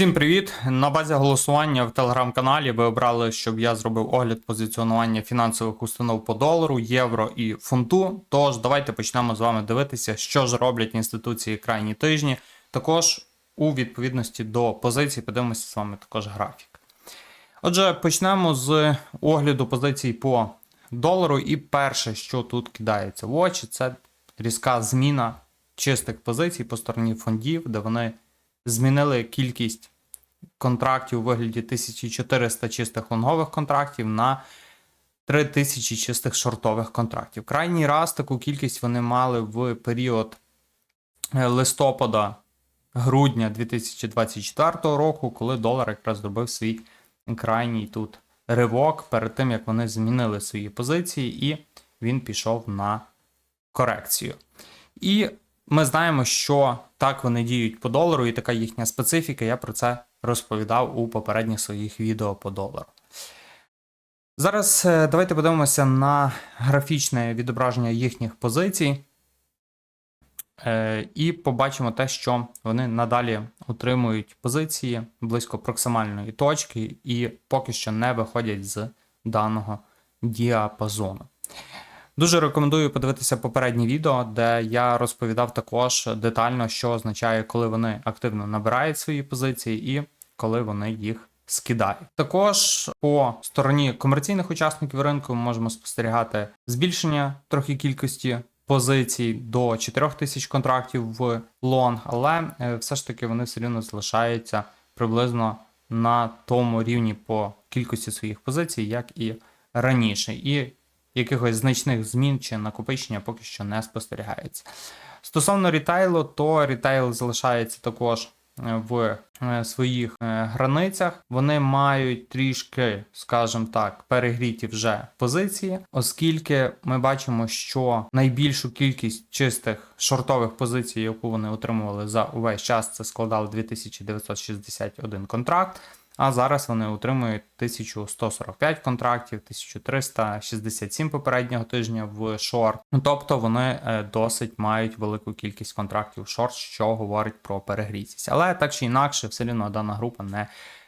Всім привіт! На базі голосування в телеграм-каналі ви обрали, щоб я зробив огляд позиціонування фінансових установ по долару, євро і фунту. Тож давайте почнемо з вами дивитися, що ж роблять інституції крайні тижні. Також у відповідності до позицій подивимося з вами також графік. Отже, почнемо з огляду позицій по долару. І перше, що тут кидається в очі, це різка зміна чистих позицій по стороні фондів, де вони змінили кількість контрактів у вигляді 1400 чистих лонгових контрактів на 3000 чистих шортових контрактів. Крайній раз таку кількість вони мали в період е, листопада грудня 2024 року, коли долар якраз зробив свій крайній тут ривок перед тим, як вони змінили свої позиції, і він пішов на корекцію. І ми знаємо, що так вони діють по долару, і така їхня специфіка. Я про це розповідав у попередніх своїх відео по долару. Зараз е, давайте подивимося на графічне відображення їхніх позицій. Е, І побачимо те, що вони надалі утримують позиції близько проксимальної точки, і поки що не виходять з даного діапазону. Дуже рекомендую подивитися попереднє відео, де я розповідав також детально, що означає, коли вони активно набирають свої позиції і коли вони їх скидають. Також по стороні комерційних учасників ринку ми можемо спостерігати збільшення трохи кількості позицій до 4000 контрактів в лонг, але е, все ж таки вони все рівно залишаються приблизно на тому рівні по кількості своїх позицій, як і раніше. І якихось значних змін чи накопичення поки що не спостерігається. Стосовно рітейлу, то рітейл залишається також е, в е, своїх е, границях. Вони мають трішки, скажімо так, перегріті вже позиції, оскільки ми бачимо, що найбільшу кількість чистих шортових позицій, яку вони отримували за увесь час, це складало 2961 контракт. А зараз вони отримують 1145 контрактів, 1367 попереднього тижня в шорт. Ну, тобто вони е, досить мають велику кількість контрактів в шорт, що говорить про перегрітість. Але так чи інакше, все одно дана група не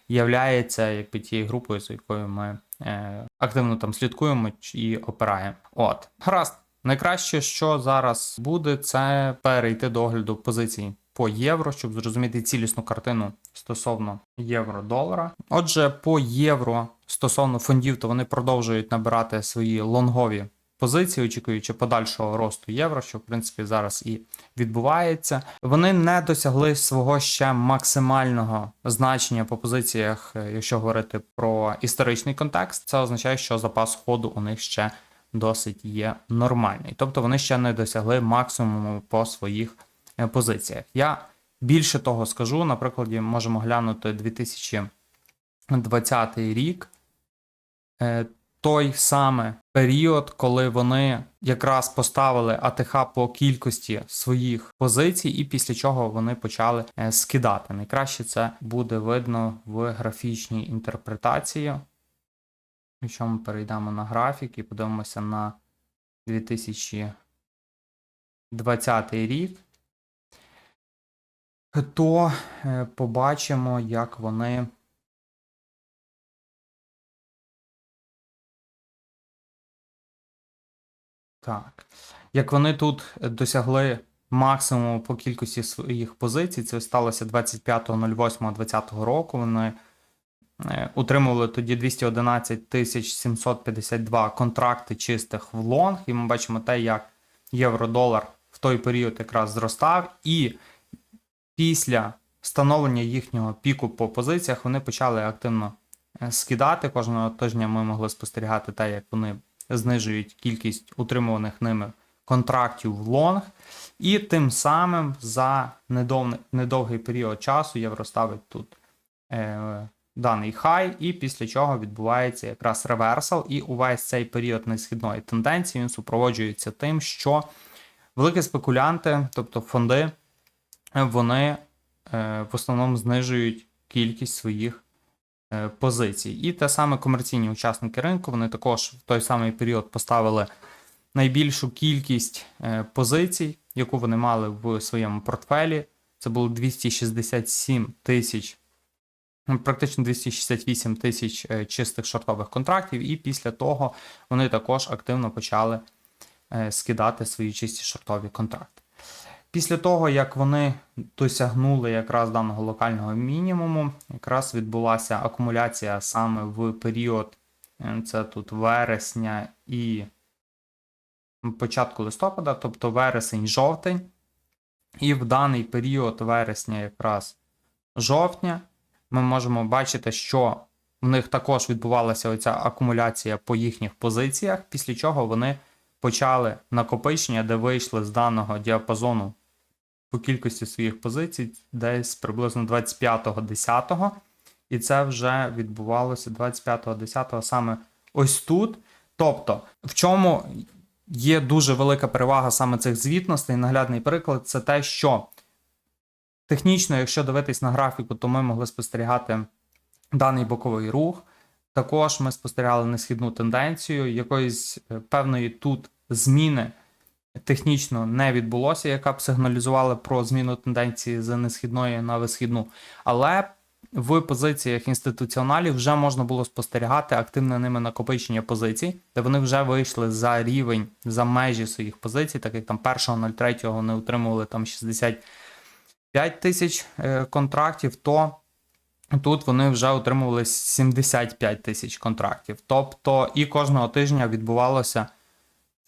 являється якби тією групою, з якою ми е, активно там слідкуємо і опираємо. От, гаразд. Найкраще, що зараз буде, це перейти до огляду позицій по євро, щоб зрозуміти цілісну картину стосовно євро-долара. Отже, по євро стосовно фондів, то вони продовжують набирати свої лонгові позиції, очікуючи подальшого росту євро, що в принципі зараз і відбувається. Вони не досягли свого ще максимального значення по позиціях, е, якщо говорити про історичний контекст, це означає, що запас ходу у них ще досить є нормальний. Тобто вони ще не досягли максимуму по своїх позиціях. Я більше того скажу, на прикладі можемо глянути 2020 рік. Е, той саме період, коли вони якраз поставили АТХ по кількості своїх позицій, і після чого вони почали е, скидати. Найкраще це буде видно в графічній інтерпретації. Якщо ми перейдемо на графік і подивимося на 2020 рік, то е, побачимо, як вони. Так. Як вони тут досягли максимуму по кількості своїх позицій, це сталося 25.08.2020 року. Вони е, утримували тоді 211 752 контракти чистих в лонг, і ми бачимо те, як євро-долар в той період якраз зростав. І після встановлення їхнього піку по позиціях вони почали активно е, скидати. Кожного тижня ми могли спостерігати те, як вони знижують кількість утримуваних ними контрактів в лонг. І тим самим за недов... недовгий період часу євро ставить тут е, даний хай, і після чого відбувається якраз реверсал. І увесь цей період несхідної тенденції він супроводжується тим, що великі спекулянти, тобто фонди, вони е, в основному знижують кількість своїх е, позицій. І те саме комерційні учасники ринку, вони також в той самий період поставили найбільшу кількість е, позицій, яку вони мали в своєму портфелі. Це було 267 тисяч практично 268 тисяч чистих шортових контрактів, і після того вони також активно почали скидати свої чисті шортові контракти. Після того, як вони досягнули якраз даного локального мінімуму, якраз відбулася акумуляція саме в період, е, це тут вересня і початку листопада, тобто вересень-жовтень. І в даний період вересня, якраз жовтня, ми можемо бачити, що в них також відбувалася оця акумуляція по їхніх позиціях, після чого вони почали накопичення, де вийшли з даного діапазону по кількості своїх позицій, десь приблизно 25.10. І це вже відбувалося 25.10 саме ось тут. Тобто, в чому є дуже велика перевага саме цих звітностей, наглядний приклад, це те, що технічно, якщо дивитись на графіку, то ми могли спостерігати даний боковий рух. Також ми спостерігали несхідну тенденцію, якоїсь е, певної тут зміни технічно не відбулося, яка б сигналізувала про зміну тенденції з несхідної на висхідну. Але в позиціях інституціоналів вже можна було спостерігати активне ними накопичення позицій, де вони вже вийшли за рівень, за межі своїх позицій, так як там 1.03 вони отримували там 65 тисяч е, контрактів, то тут вони вже отримували 75 тисяч контрактів. Тобто і кожного тижня відбувалося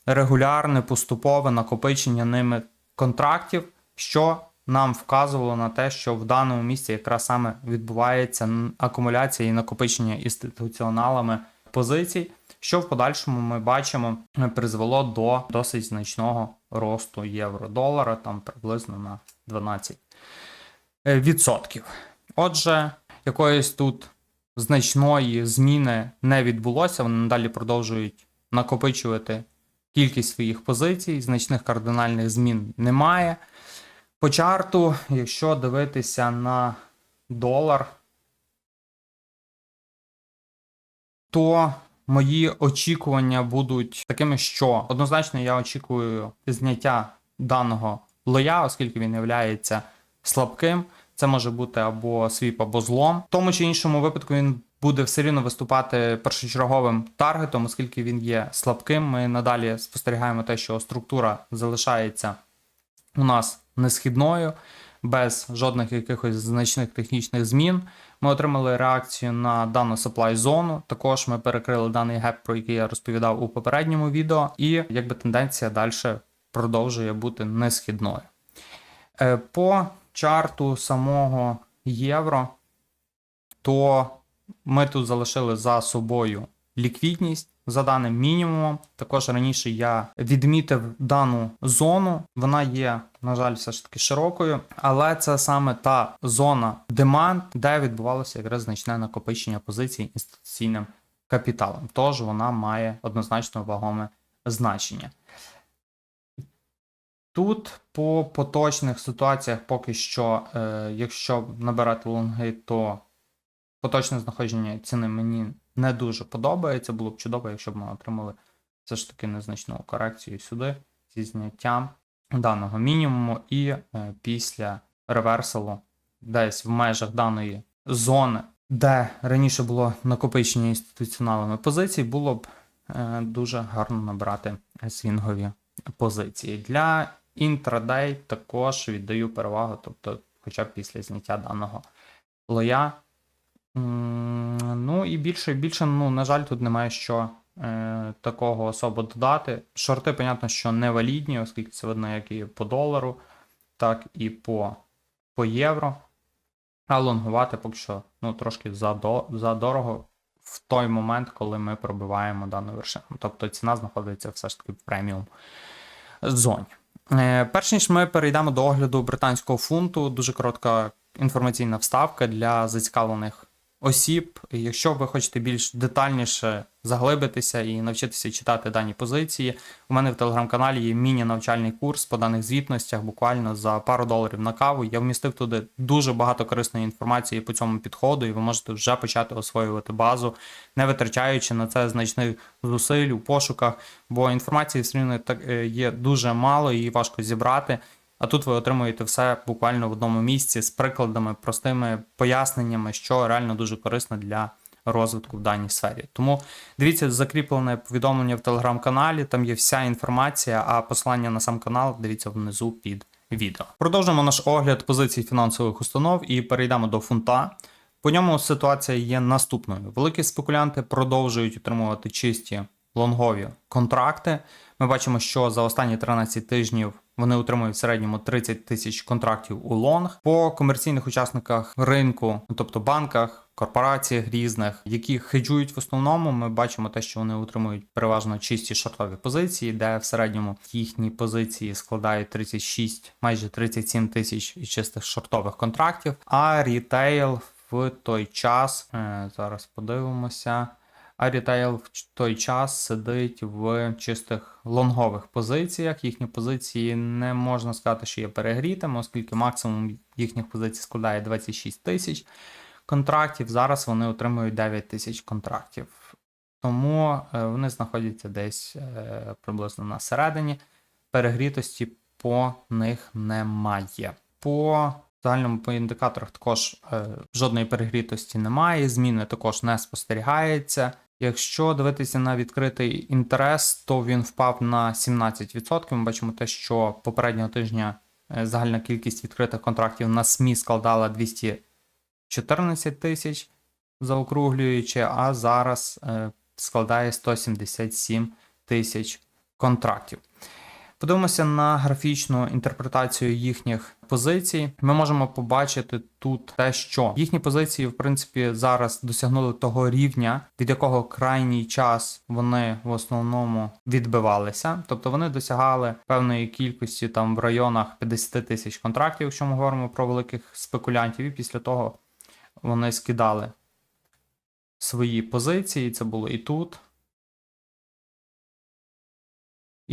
регулярне поступове накопичення ними контрактів, що нам вказувало на те, що в даному місці якраз саме відбувається акумуляція і накопичення інституціоналами позицій, що в подальшому ми бачимо е, призвело до досить значного росту євро-долара, там приблизно на 12 е, відсотків. Отже, якоїсь тут значної зміни не відбулося, вони надалі продовжують накопичувати кількість своїх позицій, значних кардинальних змін немає. По чарту, якщо дивитися на долар, то мої очікування будуть такими, що однозначно я очікую зняття даного лоя, оскільки він є слабким. Це може бути або свіп, або злом. В тому чи іншому випадку він буде все рівно виступати першочерговим таргетом, оскільки він є слабким. Ми надалі спостерігаємо те, що структура залишається у нас несхідною, без жодних якихось значних технічних змін. Ми отримали реакцію на дану supply зону. Також ми перекрили даний геп, про який я розповідав у попередньому відео, і якби тенденція далі продовжує бути несхідною. Е, По чарту самого євро, то ми тут залишили за собою ліквідність за даним мінімумом. Також раніше я відмітив дану зону. Вона є, на жаль, все ж таки широкою, але це саме та зона деманд, де відбувалося якраз значне накопичення позицій інституційним капіталом. Тож вона має однозначно вагоме значення. Тут по поточних ситуаціях поки що, е, якщо набирати лонги, то поточне знаходження ціни мені не дуже подобається. Було б чудово, якщо б ми отримали все ж таки незначну корекцію сюди зі зняттям даного мінімуму, і е, після реверсалу десь в межах даної зони, де раніше було накопичення інституціоналами позицій, було б е, дуже гарно набрати свінгові позиції. Для інтрадей також віддаю перевагу, тобто, хоча б після зняття даного лоя. Ну і більше більше, ну, на жаль, тут немає що е, такого особо додати. Шорти, понятно, що не валідні, оскільки це видно як і по долару, так і по, по євро. А лонгувати поки що ну, трошки задо- задорого в той момент, коли ми пробиваємо дану вершину. Тобто ціна знаходиться все ж таки в преміум зоні. Е, Перш ніж ми перейдемо до огляду британського фунту, дуже коротка інформаційна вставка для зацікавлених осіб. Якщо ви хочете більш детальніше заглибитися і навчитися читати дані позиції, у мене в телеграм-каналі є міні-навчальний курс по даних звітностях, буквально за пару доларів на каву. Я вмістив туди дуже багато корисної інформації по цьому підходу, і ви можете вже почати освоювати базу, не витрачаючи на це значних зусиль у пошуках, бо інформації все так е, є дуже мало, її важко зібрати. А тут ви отримуєте все буквально в одному місці з прикладами, простими поясненнями, що реально дуже корисно для розвитку в даній сфері. Тому дивіться закріплене повідомлення в телеграм-каналі, там є вся інформація, а посилання на сам канал дивіться внизу під відео. Продовжимо наш огляд позицій фінансових установ і перейдемо до фунта. По ньому ситуація є наступною: великі спекулянти продовжують отримувати чисті лонгові контракти. Ми бачимо, що за останні 13 тижнів вони отримують в середньому 30 тисяч контрактів у лонг. По комерційних учасниках ринку, ну, тобто банках, корпораціях різних, які хеджують в основному, ми бачимо те, що вони отримують переважно чисті шортові позиції, де в середньому їхні позиції складають 36, майже 37 тисяч чистих шортових контрактів. А рітейл в той час е, зараз подивимося. А рітейл в той час сидить в чистих лонгових позиціях. Їхні позиції не можна сказати, що є перегрітими, оскільки максимум їхніх позицій складає 26 тисяч контрактів. Зараз вони отримують 9 тисяч контрактів. Тому е, вони знаходяться десь е, приблизно на середині. Перегрітості по них немає. По загальному по індикаторах також е, жодної перегрітості немає, зміни також не спостерігається. Якщо дивитися на відкритий інтерес, то він впав на 17%. Ми бачимо те, що попереднього тижня е, загальна кількість відкритих контрактів на СМІ складала 214 тисяч, заокруглюючи, а зараз е, складає 177 тисяч контрактів. Подивимося на графічну інтерпретацію їхніх позицій. Ми можемо побачити тут те, що їхні позиції, в принципі, зараз досягнули того рівня, від якого крайній час вони в основному відбивалися. Тобто вони досягали певної кількості там в районах 50 тисяч контрактів, якщо ми говоримо про великих спекулянтів, і після того вони скидали свої позиції. Це було і тут.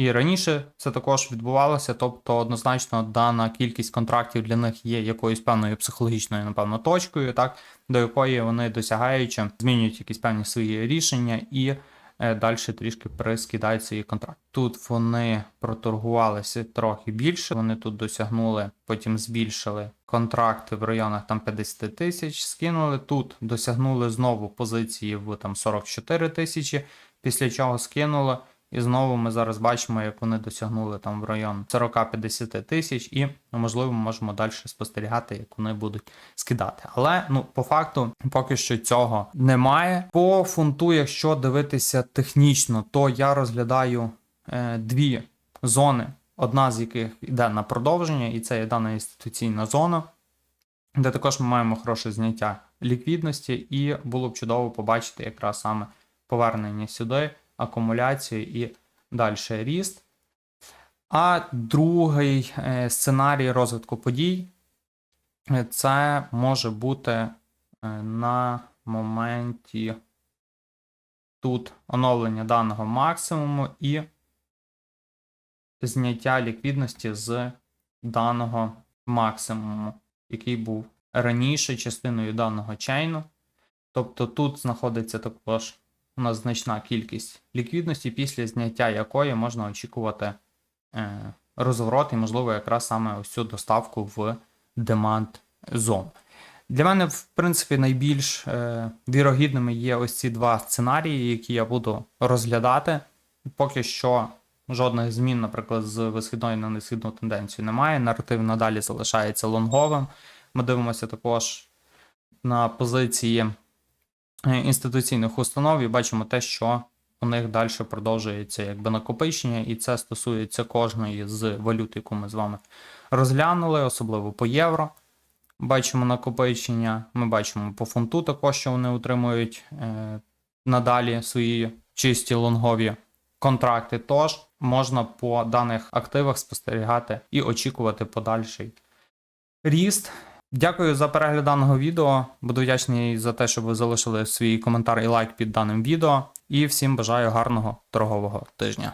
І раніше це також відбувалося, тобто однозначно дана кількість контрактів для них є якоюсь певною психологічною, напевно, точкою, так, до якої вони досягаючи, змінюють якісь певні свої рішення і е, далі трішки прискидають свої контракти. Тут вони проторгувалися трохи більше, вони тут досягнули, потім збільшили контракти в районах там 50 тисяч, скинули тут, досягнули знову позиції в там 44 тисячі, після чого скинули. І знову ми зараз бачимо, як вони досягнули там в район 40-50 тисяч, і ну, можливо можемо далі спостерігати, як вони будуть скидати. Але ну по факту поки що цього немає. По фунту, якщо дивитися технічно, то я розглядаю е, дві зони, одна з яких йде на продовження, і це є дана інституційна зона, де також ми маємо хороше зняття ліквідності, і було б чудово побачити якраз саме повернення сюди акумуляцію і далі ріст. А другий е, сценарій розвитку подій е, це може бути е, на моменті тут оновлення даного максимуму і зняття ліквідності з даного максимуму, який був раніше частиною даного чейну. Тобто тут знаходиться також нас значна кількість ліквідності, після зняття якої можна очікувати е, розворот і, можливо, якраз саме ось цю доставку в demand zone. Для мене, в принципі, найбільш е, вірогідними є ось ці два сценарії, які я буду розглядати. Поки що жодних змін, наприклад, з висхідної на несхідну тенденцію немає. Наратив надалі залишається лонговим. Ми дивимося також на позиції інституційних установ і бачимо те, що у них далі продовжується якби накопичення, і це стосується кожної з валют, яку ми з вами розглянули, особливо по євро. Бачимо накопичення. Ми бачимо по фунту також, що вони отримують е, надалі свої чисті лонгові контракти. Тож можна по даних активах спостерігати і очікувати подальший ріст. Дякую за перегляд даного відео. Буду вдячний за те, що ви залишили свій коментар і лайк під даним відео. І всім бажаю гарного торгового тижня.